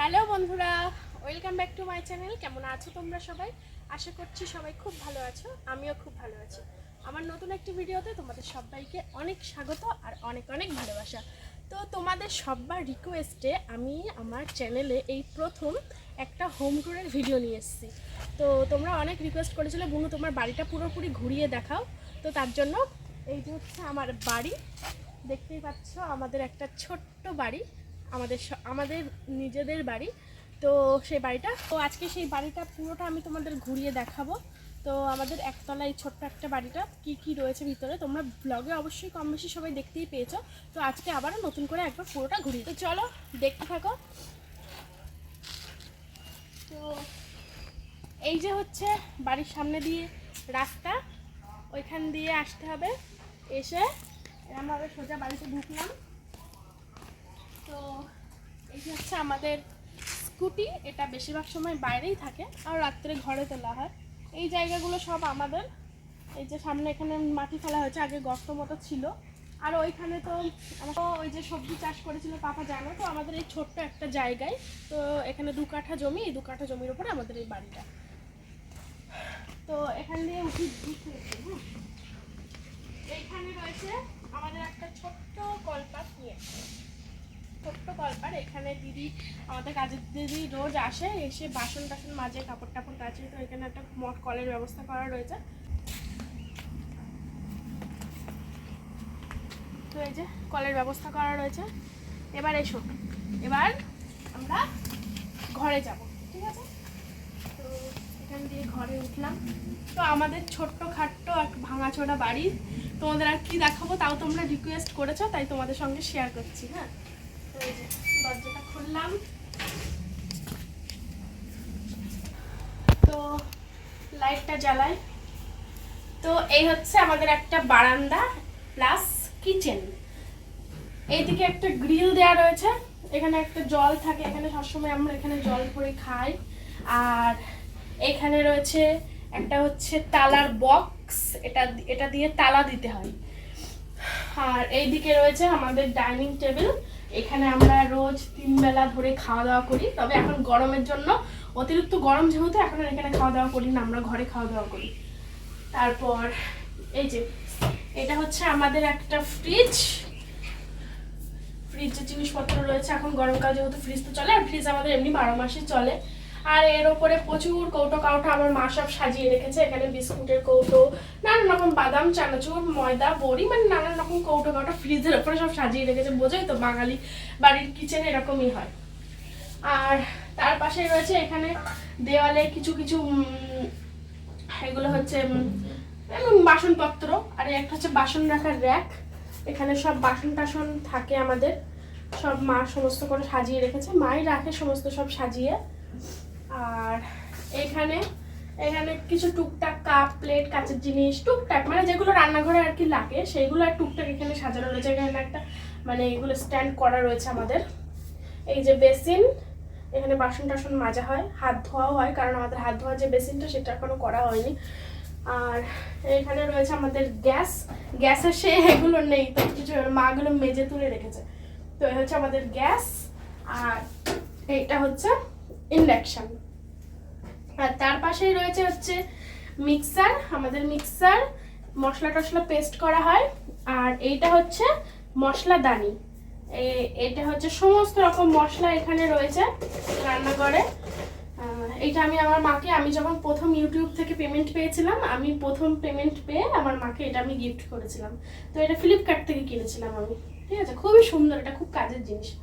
Hello বন্ধুরা, welcome back to my channel. কেমন আছো তোমরা সবাই? আশা করছি সবাই খুব ভালো আছো, আমিও খুব ভালো আছি। আমার নতুন একটি ভিডিওতে তোমাদের সবাইকে অনেক স্বাগত আর অনেক অনেক ভালোবাসা। তো তোমাদের সবার রিকোয়েস্টে আমি আমার চ্যানেলে এই প্রথম একটা হোম ট্যুরের ভিডিও নিয়ে এসেছি। তো তোমরা অনেক রিকোয়েস্ট করেছিলে, বুনু তোমার বাড়িটা পুরোপুরি ঘুরিয়ে দেখাও। তো তার জন্য এই হচ্ছে আমার বাড়ি, দেখতেই পাচ্ছ আমাদের একটা ছোট্ট বাড়ি। আমাদের আমাদের নিজেদের বাড়ি। তো সেই বাড়িটা, তো আজকে সেই বাড়িটা পুরোটা আমি তোমাদের ঘুরিয়ে দেখাবো। তো আমাদের একতলায় ছোট্ট একটা বাড়িটা, কি কি রয়েছে ভিতরে তোমরা ব্লগে অবশ্যই কম বেশি সবাই দেখতেই পেয়েছ। তো আজকে আবারও নতুন করে একবার পুরোটা ঘুরিয়ে তো চলো, দেখতে থাকো। তো এই যে হচ্ছে বাড়ির সামনে দিয়ে রাস্তা, ওইখান দিয়ে আসতে হবে। এসে এরমভাবে সোজা বাড়িতে ঢুকলাম। তো এই হচ্ছে আমাদের স্কুটি, এটা বেশিরভাগ সময় বাইরেই থাকে, আর রাত্রে ঘরে তোলা হয়। এই জায়গাগুলো সব আমাদের। এই যে সামনে এখানে মাটি ফেলা হয়েছে, আগে গর্ত মতো ছিল। আর ওইখানে তো আমরা ওই যে সবজি চাষ করেছিল, পাপা জানো তো, আমাদের এই ছোট্ট একটা জায়গায়। তো এখানে দু কাঠা জমি, এই দু কাঠা জমির উপরে আমাদের এই বাড়িটা। তো এখান দিয়ে উঠি এইখানে রয়েছে আমাদের একটা ছোট্ট কলপাত নিয়ে। ছোট্ট কলপার এখানে দিদি, আমাদের কাজের দিদি রোজ আসে, এসে বাসন টাসন মাজে কাপড় টাপড় কাছে তো এখানে একটা মট কলের ব্যবস্থা করা রয়েছে। তো এই যে কলের ব্যবস্থা করা রয়েছে। এবার এসো, এবার আমরা ঘরে যাব, ঠিক আছে? তো এখান দিয়ে ঘরে উঠলাম। তো আমাদের ছোট্ট খাট্ট এক ভাঙাচোরা বাড়ি, তোমাদের আর কি দেখাবো তাও তোমরা রিকোয়েস্ট করেছ, তাই তোমাদের সঙ্গে শেয়ার করছি হ্যাঁ? তো দরজাটা খুললাম। তো লাইটটা জ্বালাই। তো এই হচ্ছে আমাদের একটা বারান্দা প্লাস কিচেন। এইদিকে একটা গ্রিল দেওয়া রয়েছে। এখানে একটা জল থাকে। এখানে সবসময় আমরা এখানে জল ভরে খাই। আর এখানে রয়েছে একটা হচ্ছে তালার বক্স। এটা এটা দিয়ে তালা দিতে হয়। আর এইদিকে রয়েছে আমাদের ডাইনিং টেবিল। এখানে আমরা রোজ তিন বেলা ধরে খাওয়া দাওয়া করি, তবে এখন গরমের জন্য অতিরিক্ত গরম যেহেতু, এখন আর এখানে খাওয়া দাওয়া করি না, আমরা ঘরে খাওয়া দাওয়া করি। তারপর এই যে, এটা হচ্ছে আমাদের একটা ফ্রিজ ফ্রিজের জিনিসপত্র রয়েছে, এখন গরমকাল যেহেতু ফ্রিজ তো চলে, আর ফ্রিজ আমাদের এমনি বারো মাসে চলে। আর এর ওপরে প্রচুর কৌটো কাউটো আমার মা সব সাজিয়ে রেখেছে। এখানে বিস্কুটের কৌটো, নানান রকম বাদাম, চানাচুর, ময়দা, বড়ি মানে নানান রকম কৌটো কাউটো ফ্রিজের ওপরে সব সাজিয়ে রেখেছে। বোঝোই তো বাঙালি বাড়ির কিচেন এরকমই হয়। আর তার পাশে রয়েছে এখানে দেওয়ালে কিছু কিছু এগুলো হচ্ছে বাসনপত্র। আর একটা হচ্ছে বাসন রাখার র্যাক। এখানে সব বাসন টাসন থাকে আমাদের। সব মা সমস্ত করে সাজিয়ে রেখেছে। মাই রাখে সমস্ত সব সাজিয়ে। আর এখানে এখানে কিছু টুকটাক কাপ প্লেট কাচের জিনিস, টুকটাক মানে যেগুলো রান্নাঘরে আর কি লাগে, সেইগুলো আর টুকটাক এখানে সাজানো রয়েছে। এখানে একটা মানে এগুলো স্ট্যান্ড করা রয়েছে আমাদের। এই যে বেসিন এখানে বাসন টাসন মাজা হয়, হাত ধোয়াও হয়, কারণ আমাদের হাত ধোয়া যে বেসিনটা সেটা এখনও করা হয়নি। আর এখানে রয়েছে আমাদের গ্যাস। গ্যাসের সে এগুলো নেই, তো কিছু মাগুলো মেজে তুলে রেখেছে। তো হচ্ছে আমাদের গ্যাস, আর এইটা হচ্ছে ইন্ডাকশন আর তার পাশেই রয়েছে হচ্ছে মিক্সার আমাদের মিক্সার মশলা টশলা পেস্ট করা হয়। আর এইটা হচ্ছে মশলাদানি এ- এটা হচ্ছে সমস্ত রকম মশলা এখানে রয়েছে রান্নাঘরে। এইটা আমি আমার মাকে, আমি যখন প্রথম ইউটিউব থেকে পেমেন্ট পেয়েছিলাম, আমি প্রথম পেমেন্ট পেয়ে আমার মাকে এটা আমি গিফট করেছিলাম। তো এটা ফ্লিপকার্ট থেকে কিনেছিলাম আমি। ঠিক আছে? খুবই সুন্দর, এটা খুব কাজের জিনিস।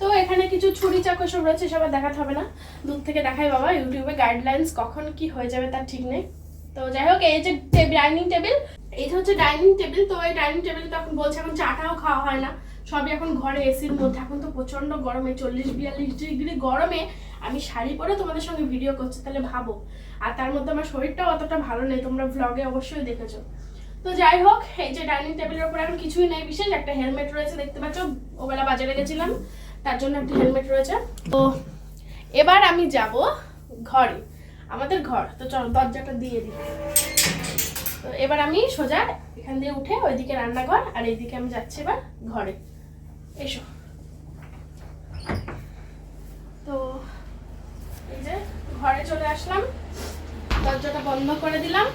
তো এখানে কিছু ছুরি চাকু সব রয়েছে সবার দেখাতে হবে না। দূর থেকে দেখাই বাবা, ইউটিউবে গাইডলাইন্স কখন কি হয়ে যাবে তার ঠিক নেই। তো যাই হোক, এই যে ডাইনিং টেবিল এই হচ্ছে ডাইনিং টেবিল তো এই ডাইনিং টেবিল তো এখন বলছে এখন চাটাও খাওয়া হয় না। সবই এখন ঘরে এসির মধ্যে। এখন তো প্রচণ্ড গরমে, চল্লিশ, বিয়াল্লিশ ডিগ্রি গরমে আমি শাড়ি পরে তোমাদের সঙ্গে ভিডিও করছি, তাহলে ভাবো। আর তার মধ্যে আমার শরীরটাও অতটা ভালো নেই, তোমরা ব্লগে অবশ্যই দেখেছ। তো যাই হোক, এই যে ডাইনিং টেবিলের উপর এখন কিছুই নেই বিশেষ, একটা হেলমেট রয়েছে, দেখতে পাচ্ছ? ওবেলা বাজারে গেছিলাম। তার জন্য একটা হেলমেট রয়েছে। তো এবার আমি যাব ঘরে, আমাদের ঘর। তো চলো, দরজাটা দিয়ে দিই। তো এবার আমি সোজা এখান দিয়ে উঠে ওইদিকে রান্নাঘর, আর এইদিকে আমি যাচ্ছি এবার ঘরে। এসো। তো এই যে ঘরে চলে আসলাম, দরজাটা বন্ধ করে দিলাম।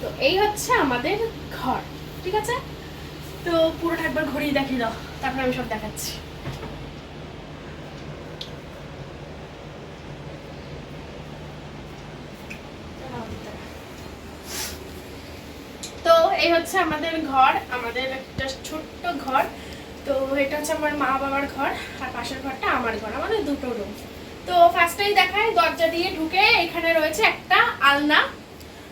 তো এই হচ্ছে আমাদের ঘর, ঠিক আছে? তো পুরোটা একবার ঘুরিয়ে দেখিয়ে দাও, তারপরে আমি সব দেখাচ্ছি তো এই হচ্ছে আমাদের ঘর, আমাদের একটা ছোট্ট ঘর। তো এটা হচ্ছে আমার মা বাবার ঘর আর পাশের ঘরটা আমার ঘর, আমাদের দুটো রুম তো ফার্স্টেই দেখায়, দরজা দিয়ে ঢুকে এখানে রয়েছে একটা আলনা।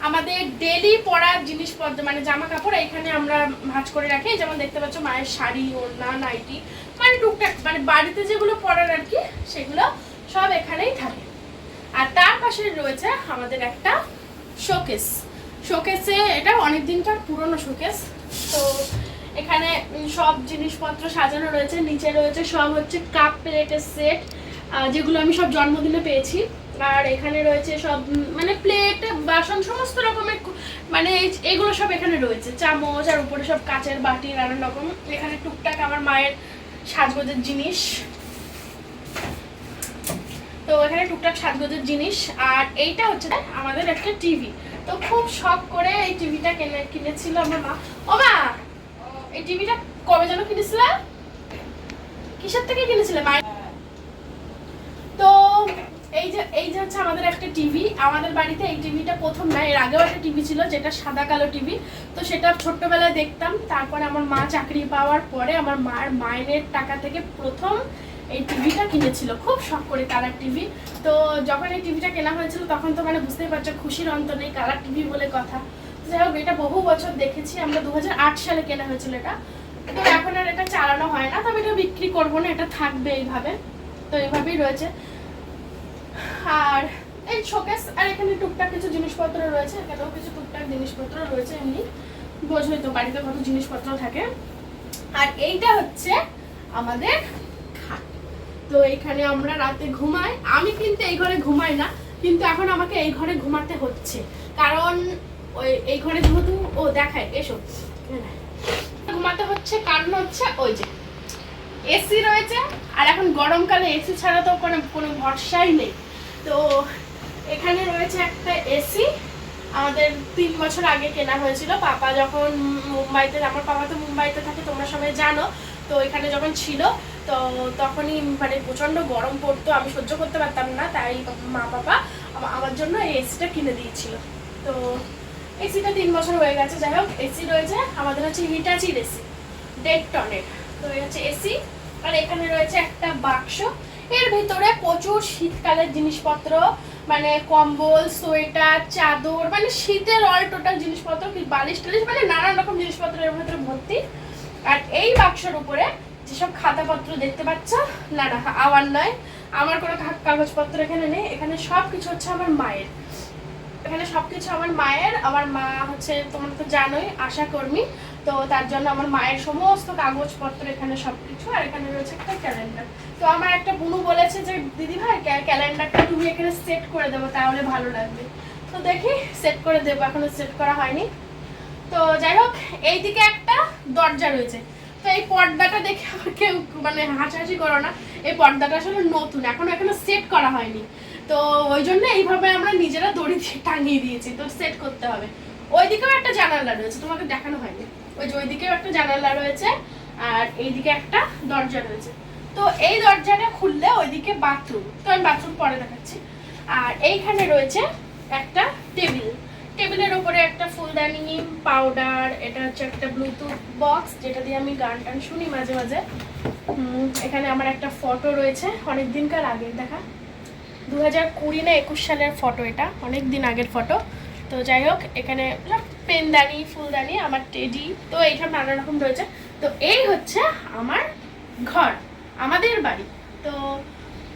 আমাদের ডেলি পরার জিনিসপত্র মানে জামা কাপড় এখানে আমরা ভাঁজ করে রাখি। যেমন দেখতে পাচ্ছ, মায়ের শাড়ি, ওড়না, নাইটি মানে টুকটাক মানে বাড়িতে যেগুলো পরার আর কি, সেগুলো সব এখানেই থাকে। আর তার পাশে রয়েছে আমাদের একটা শোকেস শোকেসে এটা অনেক দিনকার পুরনো শোকেস। তো এখানে সব জিনিসপত্র সাজানো রয়েছে, নিচে রয়েছে সব হচ্ছে কাপ প্লেটের সেট যেগুলো আমি সব জন্মদিনে পেয়েছি। আর এখানে রয়েছে সব মানে প্লেট, বাসন, সমস্ত রকমের মানে এগুলো সব এখানে রয়েছে। চামচ আর উপরে সব কাচের বাটি, নানান রকম। এখানে টুকটাক আমার মায়ের সাজগোজের জিনিস। তো এখানে টুকটাক সাজগোজের জিনিস। আর এইটা হচ্ছে, আমাদের একটা টিভি। তো খুব শখ করে এই টিভিটা কিনে, কিনেছিল আমার মা। ও মা, এই টিভিটা কবে যেন কিনেছিলে? কিসের থেকে কিনেছিলে? তো এই যে এই যে হচ্ছে আমাদের একটা টিভি। আমাদের বাড়িতে এই টিভিটা প্রথম না এর আগেও একটা টিভি ছিল, যেটা সাদা কালো টিভি। তো সেটা ছোট্টবেলায় দেখতাম। তারপরে আমার মা চাকরি পাওয়ার পরে আমার মার, মায়ের টাকা থেকে প্রথম এই টিভিটা কিনেছিল, খুব শখ করে কালার টিভি তো যখন এই টিভিটা কেনা হয়েছিল, তখন তো মানে বুঝতেই পারছ, খুশির অন্ত নেই কালার টিভি বলে কথা। যাই হোক, এটা বহু বছর দেখেছি, আমরা দুহাজার আট সালে কেনা হয়েছিল এটা। তো এখন আর এটা চালানো হয় না, তবে এটা বিক্রি করব না, এটা থাকবে এইভাবে। তো এইভাবেই রয়েছে। আর এই শোকেস আর এখানে টুকটাক কিছু জিনিসপত্র রয়েছে, এখানেও কিছু টুকটাক জিনিসপত্র রয়েছে এমনি। বোঝোই তো, বাড়িতে কত জিনিসপত্র থাকে। আর এইটা হচ্ছে আমাদের তো এখানে আমরা রাতে ঘুমাই। আমি কিন্তু এই ঘরে ঘুমাই না, কিন্তু এখন আমাকে এই ঘরে ঘুমাতে হচ্ছে। কারণ ওই, এই ঘরে যেহেতু, ও দেখায়, এসো। ঘুমাতে হচ্ছে, কারণ হচ্ছে ওই যে এসি রয়েছে, আর এখন গরমকালে এসি ছাড়া তো কোনো কোনো ভরসাই নেই। তো এখানে রয়েছে একটা এসি আমাদের তিন বছর আগে কেনা হয়েছিল। পাপা যখন মুম্বাইতে, আমার পাপা তো মুম্বাইতে থাকে, তোমরা সবাই জানো। তো এখানে যখন ছিল তো তখনই মানে প্রচণ্ড গরম পড়তো, আমি সহ্য করতে পারতাম না, তাই মা বাবা আমার জন্য এই এসিটা কিনে দিয়েছিল। তো এসিটা তিন বছর হয়ে গেছে, যাই হোক এসি রয়েছে, আমাদের হচ্ছে হিটাচির এসি ডেড টনের। তো এই হচ্ছে এসি আর এখানে রয়েছে একটা বাক্স। এর ভিতরে প্রচুর শীতকালের জিনিসপত্র মানে কম্বল, সোয়েটার, চাদর মানে শীতের অল টোটাল জিনিসপত্র বালিশ টালিশ মানে নানান রকম জিনিসপত্র এর ভিতরে ভর্তি। আর এই বাক্সর উপরে যেসব খাতাপত্র দেখতে পাচ্ছ, না না আমার নয়, আমার কোনো কাগজপত্র এখানে নেই, এখানে সব কিছু হচ্ছে আমার মায়ের। এখানে সব কিছু আমার মায়ের, আমার মা হচ্ছে তোমরা তো জানোই আশা কর্মী তো তার জন্য আমার মায়ের সমস্ত কাগজপত্র এখানে সব কিছু আর এখানে রয়েছে একটা ক্যালেন্ডার তো আমার একটা বুনু বলেছে যে, দিদি ভাই ক্যালেন্ডারটা তুমি এখানে সেট করে দেবো, তাহলে ভালো লাগবে। তো দেখি সেট করে দেবো, এখনও সেট করা হয়নি। তো যাই হোক, এইদিকে একটা দরজা রয়েছে। তো এই পর্দাটা দেখে আমার কেউ মানে হাসাহাসি করো না। এই পর্দাটা আসলে নতুন, এখনও এখনও সেট করা হয়নি। তো ওই জন্য এইভাবে আমরা নিজেরা দড়ি দিয়ে টাঙিয়ে দিয়েছি, তো সেট করতে হবে। ওইদিকেও একটা জানালা রয়েছে, তোমাকে দেখানো হয়নি। ওই যে ওইদিকেও একটা জানালা রয়েছে, আর এইদিকে একটা দরজা রয়েছে। তো এই দরজাটা খুললে ওইদিকে বাথরুম, তো আমি বাথরুম পরে দেখাচ্ছি। আর এইখানে রয়েছে একটা টেবিল। টেবিলের উপরে একটা ফুলদানি পাউডার, এটা হচ্ছে একটা ব্লুটুথ বক্স যেটা দিয়ে আমি গান টান শুনি মাঝে মাঝে। এখানে আমার একটা ফটো রয়েছে, অনেক দিনকার আগের, দেখা। দু হাজার কুড়ি না একুশ সালের ফটো এটা, অনেক দিন আগের ফটো। তো যাই হোক, এখানে পেনদানি, ফুলদানি, আমার টেডি, তো এইসব নানা রকম রয়েছে। তো এই হচ্ছে আমার ঘর, আমাদের বাড়ি। তো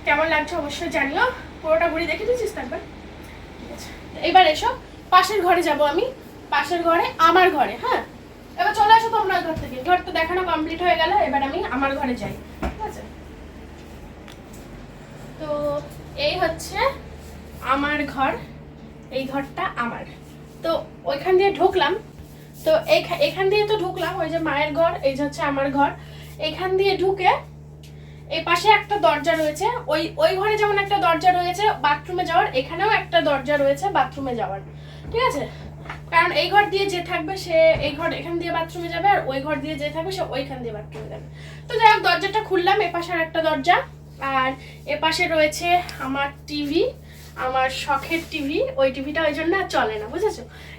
কেমন লাগছে অবশ্যই জানিও। পুরোটা ঘুরে দেখে দিয়েছিস তো একবার ঠিক আছে। তো এবার এসো। পাশের ঘরে যাব আমি, পাশের ঘরে আমার ঘরে হ্যাঁ? এবার চলে আসো তোমরা ঘর থেকে। ঘর তো দেখানো কমপ্লিট হয়ে গেল, এবার আমি আমার ঘরে যাই, ঠিক আছে? তো এই হচ্ছে আমার ঘর, এই ঘরটা আমার। তো ওইখান দিয়ে ঢুকলাম, তো এখান দিয়ে তো ঢুকলাম, ওই যে মায়ের ঘর, এই যে হচ্ছে আমার ঘর। এখান দিয়ে ঢুকে এই পাশে একটা দরজা রয়েছে, ওই ওই ঘরে যেমন একটা দরজা রয়েছে, বাথরুমে যাওয়ার, এখানেও একটা দরজা রয়েছে, বাথরুমে যাওয়ার। ঠিক আছে? কারণ এই ঘর দিয়ে যে থাকবে সে এই ঘর এখান দিয়ে বাথরুমে যাবে আর ওই ঘর দিয়ে যে থাকবে সে ওইখান দিয়ে বাথরুমে যাবে। তো যাই হোক, দরজাটা খুললাম এ পাশে আর একটা দরজা। আর এ পাশে রয়েছে আমার টিভি আমার শখের টিভি ওই টিভিটা ওই জন্য আর চলে না, বুঝেছ?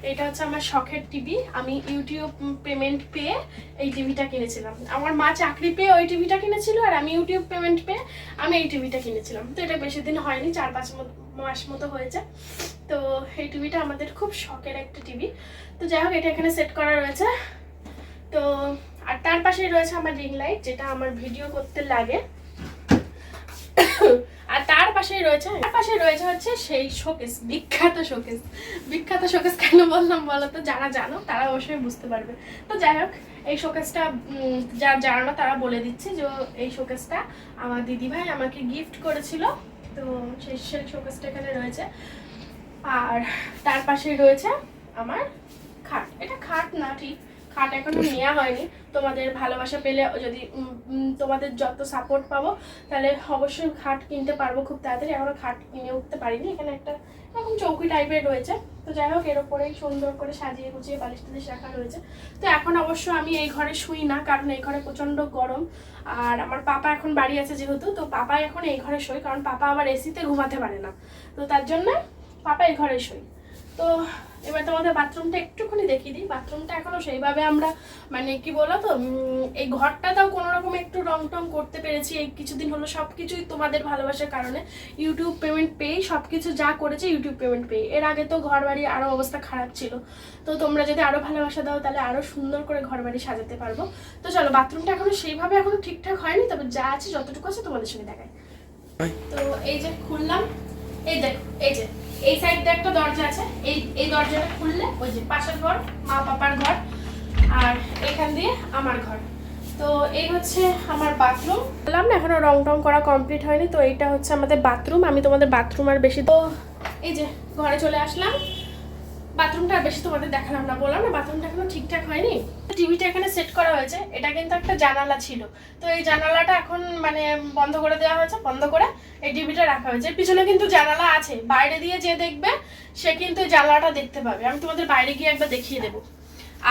এটা হচ্ছে আমার শখের টিভি আমি ইউটিউব পেমেন্ট পেয়ে এই টিভিটা কিনেছিলাম। আমার মা চাকরি পেয়ে ওই টিভিটা কিনেছিল আর আমি ইউটিউব পেমেন্ট পেয়ে আমি এই টিভিটা কিনেছিলাম। তো এটা বেশি দিন হয়নি, চার পাঁচ মাস মতো হয়েছে। তো এই টিভিটা আমাদের খুব শখের একটা টিভি। তো যাই হোক, এটা এখানে সেট করা রয়েছে। তো, আর তার পাশেই রয়েছে আমার রিং লাইট যেটা আমার ভিডিও করতে লাগে। আর তার পাশেই রয়েছে, তার পাশে রয়েছে হচ্ছে সেই শোকেস বিখ্যাত শোকেস বিখ্যাত শোকেস কেন বললাম বলো তো? যারা জানো, তারা অবশ্যই বুঝতে পারবে। তো যাই হোক, এই শোকেসটা যারা জানো না তারা বলে দিচ্ছি যে, এই শোকেসটা আমার দিদিভাই আমাকে গিফট করেছিল। তো সেই সেই শোকেসটা এখানে রয়েছে। আর তার পাশেই রয়েছে আমার খাট। এটা খাট না, ঠিক। খাট এখনও নেওয়া হয়নি। তোমাদের ভালোবাসা পেলে যদি তোমাদের যত সাপোর্ট পাবো, তাহলে অবশ্যই খাট কিনতে পারব খুব তাড়াতাড়ি। এখনও খাট কিনে উঠতে পারিনি। এখানে একটা এরকম চৌকি টাইপের রয়েছে। তো যাই হোক, এর ওপরেই সুন্দর করে সাজিয়ে গুছিয়ে বালিশ টালিশ রাখা রয়েছে। তো এখন অবশ্য আমি এই ঘরে শুই না, কারণ এই ঘরে প্রচণ্ড গরম। আর আমার পাপা এখন বাড়ি আছে যেহেতু, তো পাপা এখন এই ঘরে শুই কারণ পাপা আবার এসিতে ঘুমাতে পারে না। তো তার জন্য পাপা এই ঘরে শোয় তো এবার তোমাদের বাথরুমটা একটুখানি দেখিয়ে দিই। বাথরুমটা এখনও সেইভাবে আমরা মানে কি বলো তো এই ঘরটাতেও কোনো রকম একটু রং টং করতে পেরেছি। এই কিছুদিন হলো সব কিছুই তোমাদের ভালোবাসার কারণে। ইউটিউব পেমেন্ট পেয়েই সব কিছু যা করেছে ইউটিউব পেমেন্ট পেয়ে। এর আগে তো ঘর বাড়ি আরও অবস্থা খারাপ ছিল। তো তোমরা যদি আরও ভালোবাসা দাও তাহলে আরও সুন্দর করে ঘর বাড়ি সাজাতে পারব। তো চলো বাথরুমটা এখনও সেইভাবে এখনও ঠিকঠাক হয়নি তবে যা আছে যতটুকু আছে তোমাদের সঙ্গে দেখাই। তো এই যে খুললাম। এই দেখো এই যে। এই সাইড দিয়ে একটা দরজা আছে। এই এই দরজাটা খুললে ওই যে পাশের ঘর, মা পাপার ঘর, আর এখান দিয়ে আমার ঘর। তো এই হচ্ছে আমার বাথরুম বললাম না, এখনও রং টং করা কমপ্লিট হয়নি, তো এইটা হচ্ছে আমাদের বাথরুম আমি তোমাদের বাথরুম আর বেশি তো এই যে ঘরে চলে আসলাম। বাথরুমটা বেশি তোমাদের দেখালাম না, বললাম না বাথরুমটা এখনও ঠিকঠাক হয়নি। টিভিটা এখানে সেট করা হয়েছে, এটা কিন্তু একটা জানালা ছিল। তো এই জানালাটা এখন মানে বন্ধ করে দেওয়া হয়েছে, বন্ধ করে এই টিভিটা রাখা হয়েছে। পিছনে কিন্তু জানালা আছে, বাইরে দিয়ে যে দেখবে, সে কিন্তু জানালাটা দেখতে পাবে। আমি তোমাদের বাইরে গিয়ে একবার দেখিয়ে দেবো।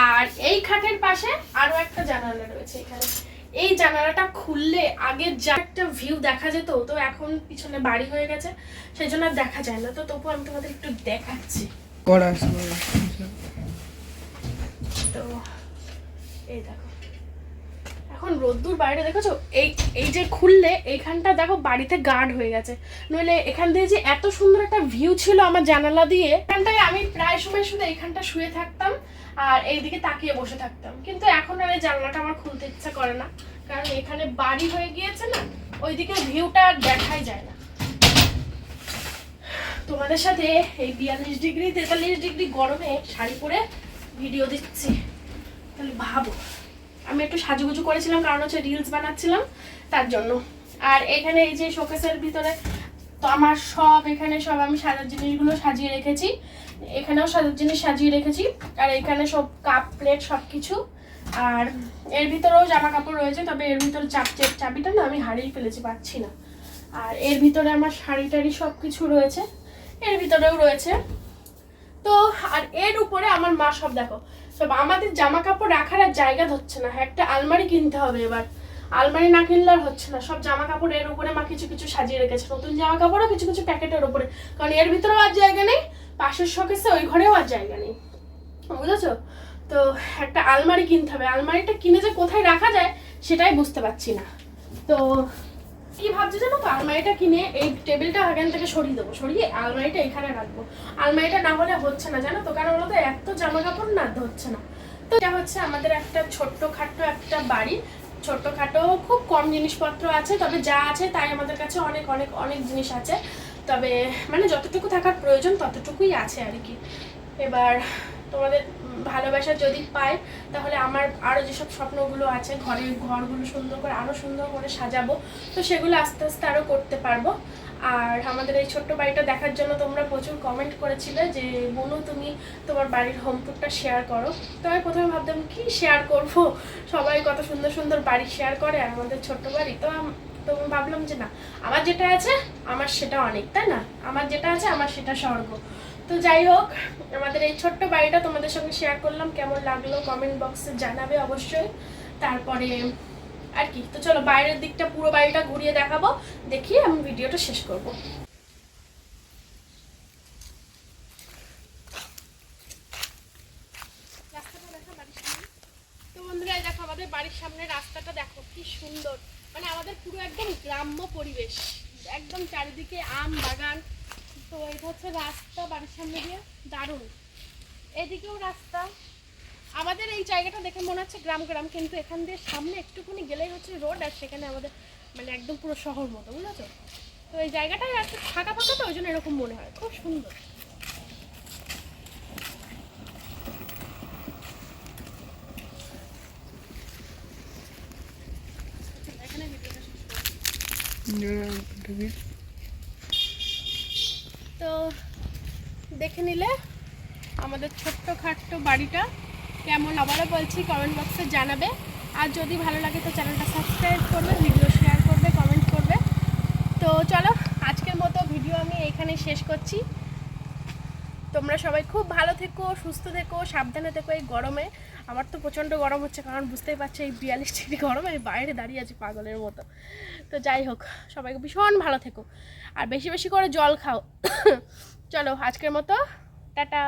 আর এই খাটের পাশে আরও একটা জানালা রয়েছে এখানে। এই জানালাটা খুললে আগে যা একটা ভিউ দেখা যেত, তো এখন পিছনে বাড়ি হয়ে গেছে, সেই জন্য আর দেখা যায় না। তো তবু আমি তোমাদের একটু দেখাচ্ছি। করা তো, এই দেখো। এখন রোদ্দুর বাইরে, দেখেছ? এই এই যে খুললে, এইখানটা দেখো বাড়িতে গার্ড হয়ে গেছে। নইলে এখান দিয়ে যে এত সুন্দর একটা ভিউ ছিল আমার জানালা দিয়ে, এখানটায় আমি প্রায় সময় শুধু এইখানটা শুয়ে থাকতাম আর এইদিকে তাকিয়ে বসে থাকতাম। কিন্তু এখন আর এই জানলাটা আমার খুলতে ইচ্ছা করে না। কারণ এখানে বাড়ি হয়ে গিয়েছে না, ওইদিকে ভিউটা আর দেখাই যায় না। তোমাদের সাথে এই বিয়াল্লিশ ডিগ্রি, তেতাল্লিশ ডিগ্রি গরমে শাড়ি পরে ভিডিও দিচ্ছি তাহলে ভাবো। আমি একটু সাজুগুজু করেছিলাম, কারণ হচ্ছে রিলস বানাচ্ছিলাম, তার জন্য। আর এখানে এই যে শোকেসের ভিতরে, তো আমার সব এখানে সব আমি সাজার জিনিসগুলো সাজিয়ে রেখেছি। এখানেও সাজার জিনিস সাজিয়ে রেখেছি, আর এখানে সব কাপ প্লেট সব কিছু আর এর ভিতরেও জামা কাপড় রয়েছে, তবে এর ভিতরে চাপ চাবিটা না আমি হারিয়ে ফেলেছি, পাচ্ছি না। আর এর ভিতরে আমার শাড়ি টাড়ি সব কিছু রয়েছে। এর ভিতরেও রয়েছে। তো, আর এর উপরে আমার মা সব দেখো। সব আমাদের জামা কাপড় রাখার আর জায়গা ধরছে না। একটা আলমারি কিনতে হবে এবার। আলমারি না কিনলে আর হচ্ছে না। সব জামা কাপড় এর উপরে মা কিছু কিছু সাজিয়ে রেখেছে। নতুন জামা কাপড়ও কিছু কিছু প্যাকেটের উপরে। কারণ এর ভিতরেও আর জায়গা নেই, পাশের শোকেসে ওই ঘরেও আর জায়গা নেই। বুঝেছ? তো একটা আলমারি কিনতে হবে। আলমারিটা কিনে যে কোথায় রাখা যায়, সেটাই বুঝতে পারছি না। তো কি ভাবছি জানো তো? আলমারিটা কিনে এই টেবিলটা এখান থেকে সরিয়ে দেবো। সরিয়ে আলমারিটা এখানে রাখব। আলমারিটা না হলে হচ্ছে না জানো তো? কারণ বলতো এত জামা কাপড় না, হচ্ছে না। তো এটা হচ্ছে আমাদের একটা ছোট্ট খাট্ট একটা বাড়ি। ছোট্ট খাটো খুব কম জিনিসপত্র আছে, তবে যা আছে তাই আমাদের কাছে অনেক অনেক অনেক জিনিস আছে। তবে মানে যতটুকু থাকার প্রয়োজন ততটুকুই আছে আর কি। এবার তোমাদের ভালোবাসা যদি পাই তাহলে আমার আরও যেসব স্বপ্নগুলো আছে, ঘরের ঘরগুলো সুন্দর করে আরও সুন্দর করে সাজাবো, তো সেগুলো আস্তে আস্তে আরও করতে পারব। আর আমাদের এই ছোট্ট বাড়িটা দেখার জন্য তোমরা প্রচুর কমেন্ট করেছিলে যে, বনু, তুমি তোমার বাড়ির হোম টুরটা শেয়ার করো। তো আমি প্রথমে ভাবতাম, কি শেয়ার করব? সবাই কত সুন্দর সুন্দর বাড়ি শেয়ার করে, আর আমাদের ছোট্ট বাড়ি। তো তো ভাবলাম যে, না, আমার যেটা আছে, আমার সেটা অনেক, তাই না? আমার যেটা আছে, আমার সেটা স্বর্গ। তো যাই হোক, আমাদের এই ছোট্ট বাড়িটা তোমাদের সঙ্গে শেয়ার করলাম, কেমন লাগল কমেন্ট বক্সে জানাবে অবশ্যই। তারপরে আর কি, তো চলো বাইরের দিকটা, পুরো বাড়িটা ঘুরিয়ে দেখাবো, দেখি আমি ভিডিওটা শেষ করব। দেখো আমাদের বাড়ির সামনে রাস্তাটা দেখো, কি সুন্দর। মানে আমাদের পুরো একদম গ্রাম্য পরিবেশ, একদম চারিদিকে আম বাগান। তো এটা হচ্ছে রাস্তা। বাড়ির সামনে দিয়ে দারুণ। এদিকেও রাস্তা। আমাদের এই জায়গাটা দেখে মনে হচ্ছে গ্রাম গ্রাম কিন্তু এখান দিয়ে সামনে একটুখানি গেলেই হচ্ছে রোড আর সেখানে আমাদের মানে একদম পুরো শহর মতো বুঝেছ? তো এই জায়গাটাই একটু ফাঁকা ফাঁকা তো ওই জন্য এরকম মনে হয়। খুব সুন্দর। তো দেখে নিলে আমাদের ছোট্ট খাট্ট বাড়িটা কেমন আবারও বলছি কমেন্ট বক্সে জানাবে। আর যদি ভালো লাগে তো চ্যানেলটা সাবস্ক্রাইব করবে ভিডিও শেয়ার করবে কমেন্ট করবে। তো চলো, আজকের মতো ভিডিও আমি এইখানে শেষ করছি। তোমরা সবাই খুব ভালো থেকো, সুস্থ থেকো, সাবধানে থেকো এই গরমে। আমার তো প্রচণ্ড গরম হচ্ছে, কারণ বুঝতেই পারছ এই বিয়াল্লিশ ডিগ্রি গরমে আমি বাইরে দাঁড়িয়ে আছি পাগলের মতো। তো যাই হোক, সবাইকে ভীষণ ভালো থেকো। আর বেশি বেশি করে জল খাও। চলো আজকের মতো টাটা।